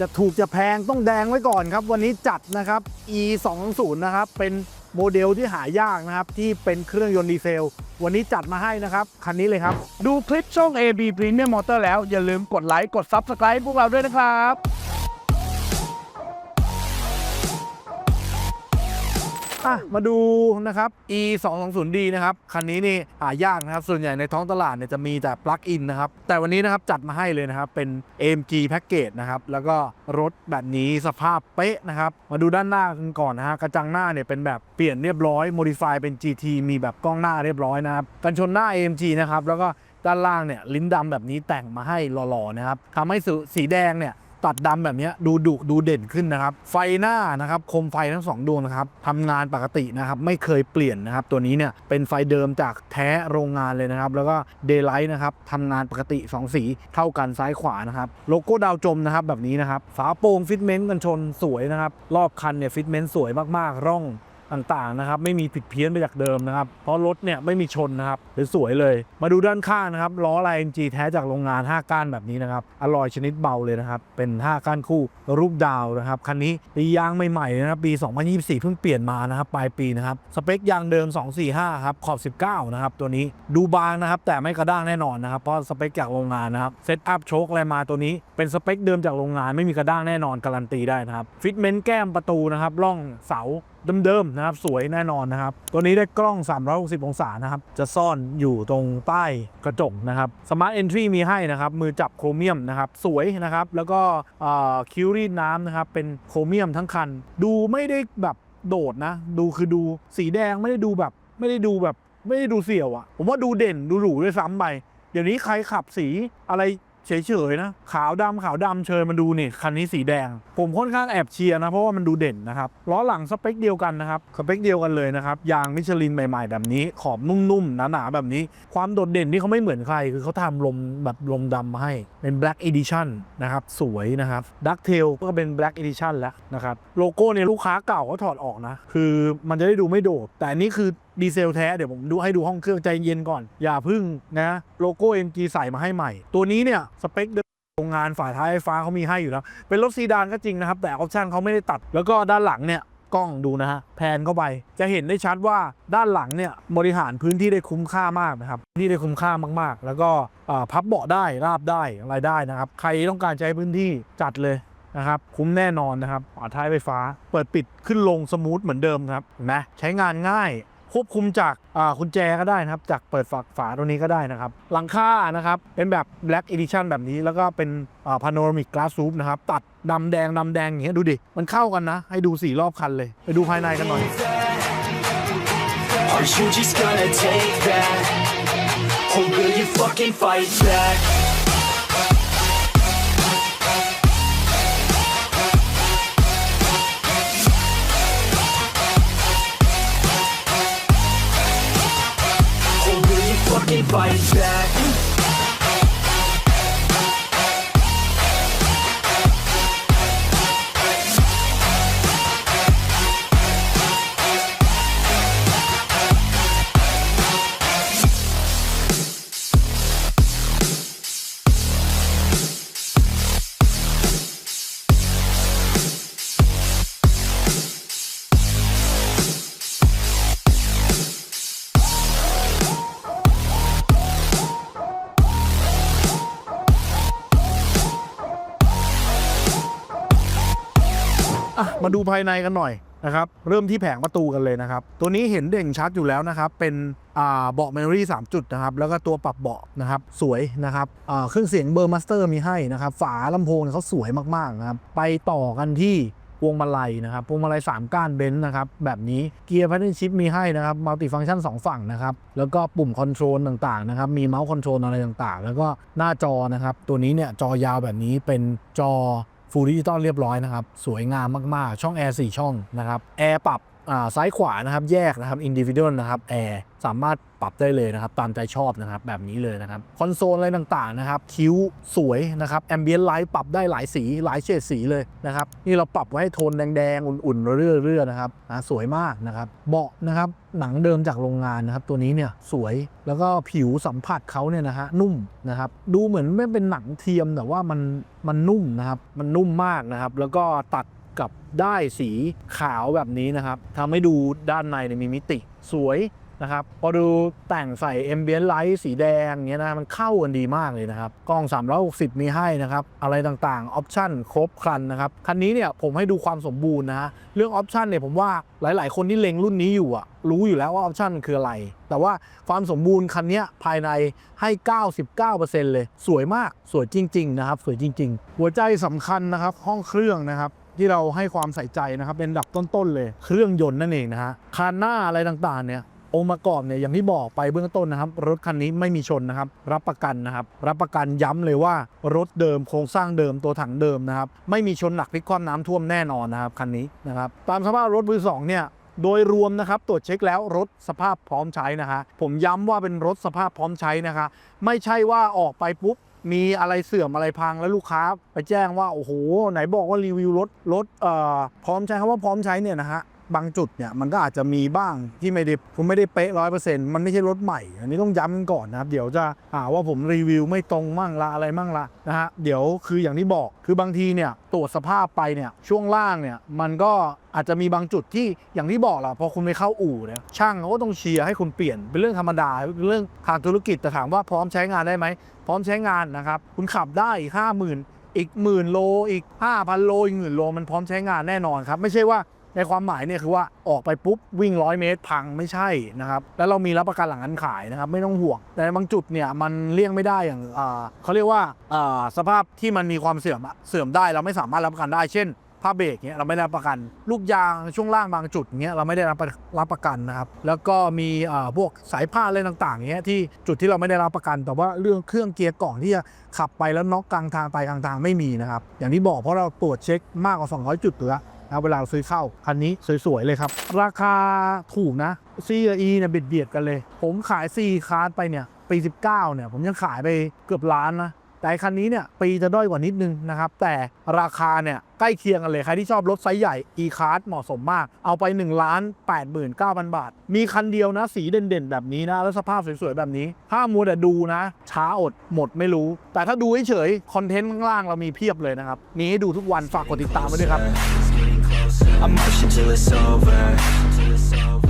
จะถูกจะแพงต้องแดงไว้ก่อนครับ วันนี้จัดนะครับ e 2 0นะครับเป็นโมเดลที่หายากนะครับ ที่เป็นเครื่องยนต์ดีเซล วันนี้จัดมาให้นะครับ คันนี้เลยครับ ดูคลิปช่อง AB Premium Motor แล้วอย่าลืมกดไลค์กด Subscribe พวกเราด้วยนะครับ อะมาดูนะครับ e 2 2 0 d นะครับ คันนี้นี่หายากนะครับ ส่วนใหญ่ในท้องตลาดเนี่ยจะมีแต่ปลั๊กอินนะครับ แต่วันนี้นะครับจัดมาให้เลยนะครับ เป็น AMG Package นะครับ แล้วก็รถแบบนี้สภาพเป๊ะนะครับ มาดูด้านหน้ากันก่อนนะฮะ กระจังหน้าเนี่ยเป็นแบบเปลี่ยนเรียบร้อย modify เป็น GT มีแบบกล้องหน้าเรียบร้อยนะครับ กันชนหน้า AMG นะครับ แล้วก็ด้านล่างเนี่ยลิ้นดำแบบนี้แต่งมาให้หล่อๆนะครับทำให้สีแดงเนี่ย ตัดดำแบบนี้ดูดุดูเด่นขึ้นนะครับ ไฟหน้านะครับคมไฟทั้งสองดวงนะครับทำงานปกตินะครับไม่เคยเปลี่ยนนะครับ ตัวนี้เนี่ยเป็นไฟเดิมจากแท้โรงงานเลยนะครับ แล้วก็เดย์ไลท์นะครับทำงานปกติ 2 สีเท่ากันซ้ายขวานะครับโลโก้ดาวจมนะครับแบบนี้นะครับฝาโปร่งฟิตเมนต์กันชนสวยนะครับรอบคันเนี่ยฟิตเมนต์สวยมากๆ ร่อง ต่างๆนะครับไม่มีผิดเพี้ยนไปจากเดิมนะครับเพราะรถเนี่ยไม่มีชนนะครับสวยเลย มาดูด้านข้างนะครับล้อลาย NG แท้จากโรงงาน 5 ก้านแบบนี้นะครับอลลอยชนิดเบาเลยนะครับเป็น 5 ก้านคู่รูปดาวนะครับคันนี้ปียางใหม่ๆนะครับปี 2024 เพิ่งเปลี่ยนมานะครับปลายปีนะครับสเปคยางเดิม 245ครับขอบ 19นะครับตัวนี้ดูบางนะครับแต่ไม่กระด้างแน่นอนนะครับเพราะสเปคจากโรงงานนะครับเซตอัพโชคอะไรมาตัวนี้เป็นสเปคเดิมจากโรงงานไม่มีกระด้างแน่นอนการันตีได้นะครับฟิตเมนต์แก้มประตูนะครับร่องเสา เดิมๆนะครับสวยแน่นอนนะครับ ตัวนี้ได้กล้อง 360 องศานะครับ จะซ่อนอยู่ตรงใต้กระจกนะครับสมาร์ทเอนทรีมีให้นะครับ มือจับโครเมียมนะครับ สวยนะครับ แล้วก็คิวรีดน้ำนะครับ เป็นโครเมียมทั้งคัน ดูไม่ได้แบบโดดนะ ดูคือดูสีแดงไม่ได้ดูแบบ ไม่ได้ดูแบบไม่ได้ดูเสี่ยวอะ ผมว่าดูเด่นดูหรูด้วยซ้ำไปเดี๋ยวนี้ใครขับสีอะไร เฉยๆนะ ขาวดำขาวดำเชิญมาดูนี่คันนี้สีแดง ผมค่อนข้างแอบเชียร์นะ เพราะว่ามันดูเด่นนะครับล้อหลังสเปคเดียวกันนะครับสเปคเดียวกันเลยนะครับยางมิชลินใหม่ๆแบบนี้ ขอบนุ่มๆหนาๆแบบนี้ ความโดดเด่นที่เขาไม่เหมือนใคร คือเขาทำลมแบบลมดำมาให้เป็น Black Edition นะครับสวยนะครับ Dark Tail ก็เป็น Black Edition แล้วนะครับโลโก้เนี่ยลูกค้าเก่าก็ถอดออกนะ คือมันจะได้ดูไม่โดด แต่อันนี้คือ ดีเซลแท้ เดี๋ยวผมดูให้ดูห้องเครื่องใจเย็นก่อน อย่าพึ่งนะโลโก้ MG ใส่มาให้ใหม่ ตัวนี้เนี่ย สเปคเดิมโรงงานฝ่ายท้ายไฟฟ้าเขามีให้อยู่แล้ว เป็นรถซีดานก็จริงนะครับ แต่ออปชันเขาไม่ได้ตัด แล้วก็ด้านหลังเนี่ยกล้องดูนะฮะแพนเข้าไป จะเห็นได้ชัดว่าด้านหลังเนี่ยบริหารพื้นที่ได้คุ้มค่ามากนะครับที่ได้คุ้มค่ามากๆ แล้วก็พับเบาะได้ราบได้อะไรได้นะครับ ใครต้องการใช้พื้นที่จัดเลยนะครับคุ้มแน่นอนนะครับฝาท้ายไฟฟ้า เปิดปิดขึ้นลงสมูทเหมือนเดิมครับนไหมใช้งานง่าย ควบคุมจากอ่ากุญแจก็ได้นะครับ จากเปิดฝาฝาตรงนี้ก็ได้นะครับ หลังคานะครับ เป็นแบบ Black Edition แบบนี้แล้วก็เป็นอ่า Panoramic Glass Roof นะครับ ตัดดำแดงดำแดงอย่างเงี้ยดูดิ มันเข้ากันนะ ให้ดูสี่รอบคันเลย ไปดูภายในกันหน่อย Are you just gonna take that? Or will you fucking fight back? Will you fucking fight back? มาดูภายในกันหน่อยนะครับ เริ่มที่แผงประตูกันเลยนะครับ ตัวนี้เห็นเด่นชัดอยู่แล้วนะครับ เป็นเบาะแมนนรี่3จุดนะครับ แล้วก็ตัวปรับเบาะนะครับ สวยนะครับเครื่องเสียงเบอร์มาสเตอร์มีให้นะครับ ฝาลำโพงเขาสวยมากๆนะครับ ไปต่อกันที่พวงมาลัยนะครับพวงมาลัย 3 ก้านเบนซ์นะครับ แบบนี้เกียร์พัฒนชิปมีให้นะครับมัลติฟังก์ชัน 2 ฝั่งนะครับ แล้วก็ปุ่มคอนโทรลต่างๆนะครับ มีเมาส์คอนโทรลอะไรต่างๆ แล้วก็หน้าจอนะครับ ตัวนี้เนี่ยจอยาวแบบนี้เป็นจอ ฟูลดิจิตอลเรียบร้อยนะครับ สวยงามมากๆ ช่องแอร์4ช่องนะครับ แอร์ปรับ ซ้ายขวานะครับแยกนะครับ individual นะครับแอร์สามารถปรับได้เลยนะครับ ตามใจชอบนะครับ แบบนี้เลยนะครับ คอนโซลอะไรต่างๆนะครับ คิ้วสวยนะครับแอมเบียนไลท์ปรับได้หลายสีหลายเฉดสีเลยนะครับ นี่เราปรับไว้ให้โทนแดงๆ อุ่นๆ เรื่อยๆนะครับอ่าสวยมากนะครับเบาะนะครับหนังเดิมจากโรงงานนะครับ ตัวนี้เนี่ยสวยแล้วก็ผิวสัมผัสเขาเนี่ยนะฮะนุ่มนะครับดูเหมือนไม่เป็นหนังเทียมแต่ว่ามันมันนุ่มนะครับมันนุ่มมากนะครับ แล้วก็ตัด กับได้สีขาวแบบนี้นะครับทำให้ดูด้านในเนี่ยมีมิติสวยนะครับพอดูแต่งใส่เอมเบียนไลท์สีแดงเงี้ยนะมันเข้ากันดีมากเลยนะครับ กล้อง 360 มีให้นะครับ อะไรต่างๆ ออปชั่นครบครันนะครับ คันนี้เนี่ยผมให้ดูความสมบูรณ์นะฮะเรื่องออปชันเนี่ยผมว่าหลายๆ คนที่เล็งรุ่นนี้อยู่อะรู้อยู่แล้วว่าออปชันคืออะไร แต่ว่าความสมบูรณ์คันนี้ภายในให้ 99%เลย สวยมากสวยจริง ๆ นะครับ สวยจริง ๆ หัวใจสำคัญนะครับห้องเครื่องนะครับ ที่เราให้ความใส่ใจนะครับ เป็นดับต้นๆเลย เครื่องยนต์นั่นเองนะฮะคานหน้าอะไรต่างๆเนี่ยองค์ประกอบเนี่ยอย่างที่บอกไปเบื้องต้นนะครับ รถคันนี้ไม่มีชนนะครับ รับประกันนะครับ รับประกันย้ำเลยว่ารถเดิมโครงสร้างเดิมตัวถังเดิมนะครับ ไม่มีชนหนักพลิกคว่ำน้ำท่วมแน่นอนนะครับคันนี้นะครับตามสภาพรถมือสองเนี่ยโดยรวมนะครับตรวจเช็คแล้วรถสภาพพร้อมใช้นะฮะผมย้ำว่าเป็นรถสภาพพร้อมใช้นะคะ ไม่ใช่ว่าออกไปปุ๊บ มีอะไรเสื่อมอะไรพังแล้วลูกค้า ไปแจ้งว่าโอ้โหไหนบอกว่ารีวิวรถรถเอ่อพร้อมใช้คำว่าพร้อมใช้เนี่ยนะฮะ บางจุดเนี่ยมันก็อาจจะมีบ้างที่ไม่ได้ผมไม่ได้เป๊ะร้อยเปอร์เซ็นต์มันไม่ใช่รถใหม่ อันนี้ต้องย้ำกันก่อนนะครับ เดี๋ยวจะหาว่าผมรีวิวไม่ตรงมั่งละอะไรมั่งละนะฮะเดี๋ยวคืออย่างที่บอกคือบางทีเนี่ยตรวจสภาพไปเนี่ยช่วงล่างเนี่ยมันก็อาจจะมีบางจุดที่อย่างที่บอกแหละพอคุณไปเข้าอู่เนี่ยช่างเขาก็ต้องเชียร์ให้คุณเปลี่ยนเป็นเรื่องธรรมดาเรื่องทางธุรกิจแต่ถามว่าพร้อมใช้งานได้ไหมพร้อมใช้งานนะครับคุณขับได้ห้าหมื่นอีกหมื่นโลอีก 5,000 โลอีกหมื่นโลมันพร้อมใช้งานแน่นอนครับ ไม่ใช่ว่า ในความหมายเนี่ยคือว่าออกไปปุ๊บวิ่งร้อยเมตรพังไม่ใช่นะครับ แล้วเรามีรับประกันหลังการขายนะครับ ไม่ต้องห่วง แต่บางจุดเนี่ยมันเลี่ยงไม่ได้อย่างเขาเรียกว่าสภาพที่มันมีความเสื่อมเสื่อมได้เราไม่สามารถรับประกันได้เช่นผ้าเบรกเนี้ยเราไม่ได้รับประกัน ลูกยางช่วงล่างบางจุดเนี้ยเราไม่ได้รับประรับประกันนะครับ แล้วก็มีพวกสายผ้าอะไรต่างๆเนี้ยที่จุดที่เราไม่ได้รับประกัน แต่ว่าเรื่องเครื่องเกียร์กล่องที่จะขับไปแล้วน็อกกลางทางไปกลางทางไม่มีนะครับ อย่างที่บอกเพราะเราตรวจเช็คมากกว่า 200 จุดอยู่แล้ว นะเวลาเราซื้อเข้าคันนี้สวยๆเลยครับ ราคาถูกนะ C กับ E เนี่ยเบียดเบียดกันเลย ผมขาย C คาร์ดไปเนี่ยปี 19 เนี่ย ผมยังขายไปเกือบล้านนะแต่คันนี้เนี่ยปีจะด้อยกว่านิดนึงนะครับ แต่ราคาเนี่ยใกล้เคียงกันเลย ใครที่ชอบรถไซส์ใหญ่ e-card เหมาะสมมาก เอาไป1ล้าน89,000 บาท มีคันเดียวนะ สีเด่นๆ แบบนี้นะ แล้วสภาพสวยๆ แบบนี้ ถ้ามัวแต่ดูนะ ช้าอดหมดไม่รู้ แต่ถ้าดูเฉยๆคอนเทนต์ข้างล่างเรามีเพียบเลยนะครับ มีให้ดูทุกวันฝากกดติดตามไว้ด้วยครับ I emotion till it's over.